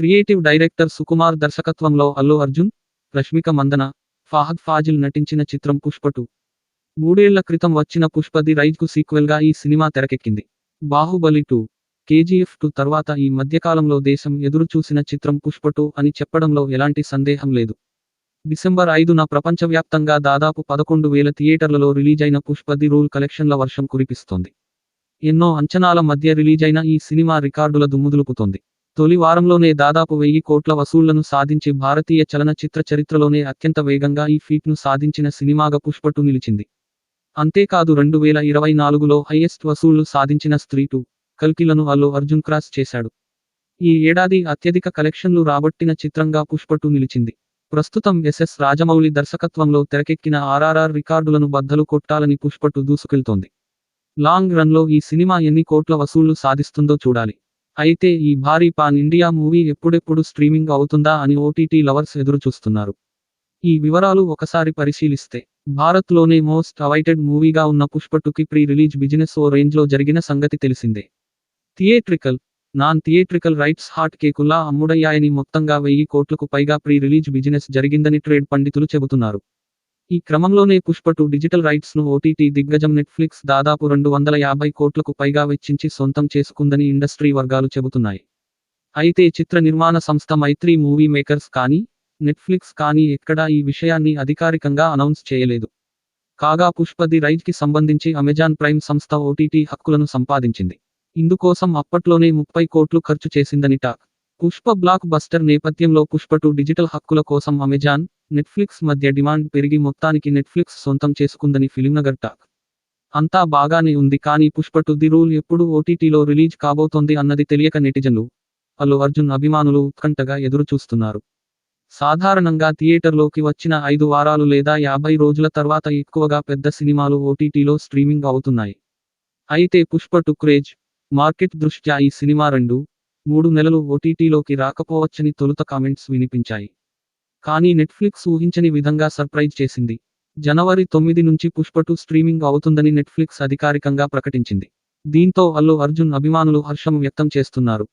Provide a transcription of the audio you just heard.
Creative director Sukumar దర్శకత్వంలో అల్లు అర్జున్ రష్మిక మందన ఫాహద్ ఫాజిల్ నటించిన చిత్రం పుష్పటు. మూడేళ్ళ క్రితం వచ్చిన పుష్ప ది రైజ్కు సీక్వెల్గా ఈ సినిమా తెరకెక్కింది. బాహుబలి టూ కేజీఎఫ్ టూ తర్వాత ఈ మధ్యకాలంలో దేశం ఎదురుచూసిన చిత్రం పుష్పటు అని చెప్పడంలో ఎలాంటి సందేహం లేదు. డిసెంబర్ ఐదున ప్రపంచవ్యాప్తంగా దాదాపు పదకొండు వేల థియేటర్లలో రిలీజైన పుష్ప ది రూల్ కలెక్షన్ల వర్షం కురిపిస్తోంది. ఎన్నో అంచనాల మధ్య రిలీజైన ఈ సినిమా రికార్డుల దుమ్ముదులుపుతోంది. తొలి వారంలోనే దాదాపు వెయ్యి కోట్ల వసూళ్ళను సాధించి భారతీయ చలనచిత్ర చరిత్రలోనే అత్యంత వేగంగా ఈ ఫీట్ను సాధించిన సినిమాగా పుష్పటు నిలిచింది. అంతేకాదు రెండు వేల ఇరవై నాలుగులో హైయెస్ట్ వసూళ్ళు సాధించిన స్త్రీ టూ కల్కిలను అల్లు అర్జున్ క్రాస్ చేశాడు. ఈ ఏడాది అత్యధిక కలెక్షన్లు రాబట్టిన చిత్రంగా పుష్పటు నిలిచింది. ప్రస్తుతం ఎస్ఎస్ రాజమౌళి దర్శకత్వంలో తెరకెక్కిన ఆర్ఆర్ఆర్ రికార్డులను బద్దలు కొట్టాలని పుష్పటు దూసుకెళ్తోంది. లాంగ్ రన్లో ఈ సినిమా ఎన్ని కోట్ల వసూళ్ళు సాధిస్తుందో చూడాలి. అయితే ఈ భారీ పాన్ ఇండియా మూవీ ఎప్పుడెప్పుడు స్ట్రీమింగ్ అవుతుందా అని ఓటీటీ లవర్స్ ఎదురు చూస్తున్నారు ఈ వివరాలు ఒకసారి పరిశీలిస్తే భారత్లోనే మోస్ట్ అవైటెడ్ మూవీగా ఉన్న పుష్పటుకి ప్రీ రిలీజ్ బిజినెస్ ఓ రేంజ్లో జరిగిన సంగతి తెలిసిందే. Theatrical non theatrical rights hot కేకుల్లా అమ్ముడయ్యాయని మొత్తంగా వెయ్యి కోట్లకు పైగా ప్రీ రిలీజ్ బిజినెస్ జరిగిందని ట్రేడ్ పండితులు చెబుతున్నారు. ఈ క్రమంలోనే పుష్ప టూ డిజిటల్ రైట్స్ను ఓటీటీ దిగ్గజం నెట్ఫ్లిక్స్ దాదాపు రెండు వందల యాభై కోట్లకు పైగా వెచ్చించి సొంతం చేసుకుందని ఇండస్ట్రీ వర్గాలు చెబుతున్నాయి. అయితే చిత్ర నిర్మాణ సంస్థ మైత్రి మూవీ మేకర్స్ కానీ నెట్ఫ్లిక్స్ కానీ ఎక్కడా ఈ విషయాన్ని అధికారికంగా అనౌన్స్ చేయలేదు. కాగా పుష్ప ది రైట్కి సంబంధించి అమెజాన్ ప్రైమ్ సంస్థ ఓటీటీ హక్కులను సంపాదించింది. ఇందుకోసం అప్పట్లోనే ముప్పై కోట్లు ఖర్చు చేసిందని టాక్. పుష్ప బ్లాక్ బస్టర్ నేపథ్యంలో పుష్ప టూ డిజిటల్ హక్కుల కోసం అమెజాన్ నెట్ఫ్లిక్స్ మధ్య డిమాండ్ పెరిగి మొత్తానికి నెట్ఫ్లిక్స్ సొంతం చేసుకుందని ఫిలింనగర్ టాక్. అంతా బాగానే ఉంది కానీ పుష్ప టు ది రూల్ ఎప్పుడు ఓటీటీలో రిలీజ్ కాబోతోంది అన్నది తెలియక నెటిజన్లు అల్లు అర్జున్ అభిమానులు ఉత్కంఠగా ఎదురుచూస్తున్నారు. సాధారణంగా థియేటర్లోకి వచ్చిన ఐదు వారాలు లేదా యాభై రోజుల తర్వాత ఎక్కువగా పెద్ద సినిమాలు ఓటీటీలో స్ట్రీమింగ్ అవుతున్నాయి. అయితే పుష్ప టు క్రేజ్ మార్కెట్ దృష్ట్యా ఈ సినిమా రెండు మూడు నెలలు ఓటీటీలోకి రాకపోవచ్చని తొలుత కామెంట్స్ వినిపించాయి. కానీ నెట్ఫ్లిక్స్ ఊహించని విధంగా సర్ప్రైజ్ చేసింది. జనవరి తొమ్మిది నుంచి పుష్పటు స్ట్రీమింగ్ అవుతుందని నెట్ఫ్లిక్స్ అధికారికంగా ప్రకటించింది. దీంతో అల్లు అర్జున్ అభిమానులు హర్షం వ్యక్తం చేస్తున్నారు.